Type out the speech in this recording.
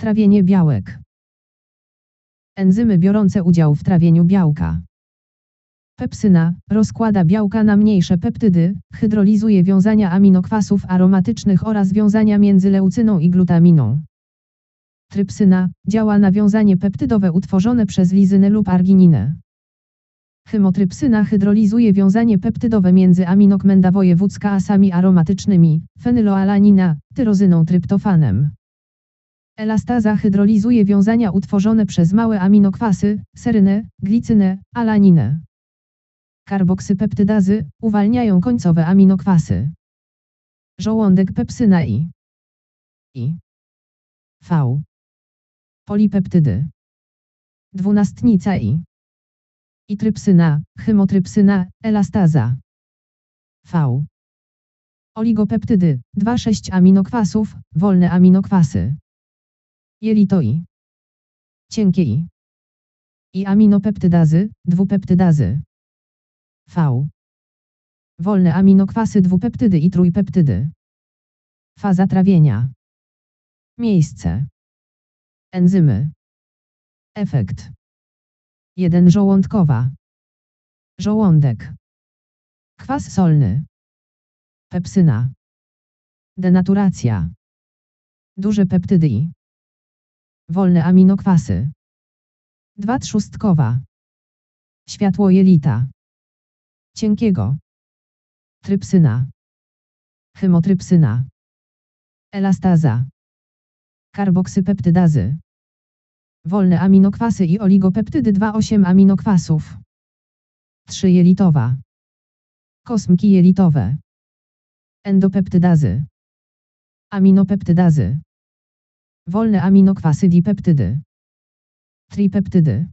Trawienie białek. Enzymy biorące udział w trawieniu białka. Pepsyna rozkłada białka na mniejsze peptydy, hydrolizuje wiązania aminokwasów aromatycznych oraz wiązania między leucyną i glutaminą. Trypsyna działa na wiązanie peptydowe utworzone przez lizynę lub argininę. Chymotrypsyna hydrolizuje wiązanie peptydowe między aminokmenda wojewódzka asami aromatycznymi, fenyloalanina, tyrozyną tryptofanem. Elastaza hydrolizuje wiązania utworzone przez małe aminokwasy, serynę, glicynę, alaninę. Karboksypeptydazy uwalniają końcowe aminokwasy. Żołądek pepsyna i i V. Polipeptydy. Dwunastnica i i trypsyna, chymotrypsyna, elastaza. V. Oligopeptydy, 2,6 aminokwasów, wolne aminokwasy. Jelito i cienkie i aminopeptydazy, dwupeptydazy. V. Wolne aminokwasy dwupeptydy i trójpeptydy. Faza trawienia. Miejsce. Enzymy. Efekt. 1 żołądkowa. Żołądek. Kwas solny. Pepsyna. Denaturacja. Duże peptydy wolne aminokwasy. 2 trzustkowa. Światło jelita. Cienkiego. Trypsyna. Chymotrypsyna. Elastaza. Karboksypeptydazy. Wolne aminokwasy i oligopeptydy 2,8 aminokwasów. 3 jelitowa. Kosmki jelitowe. Endopeptydazy. Aminopeptydazy. Wolne aminokwasy dipeptydy. Tripeptydy.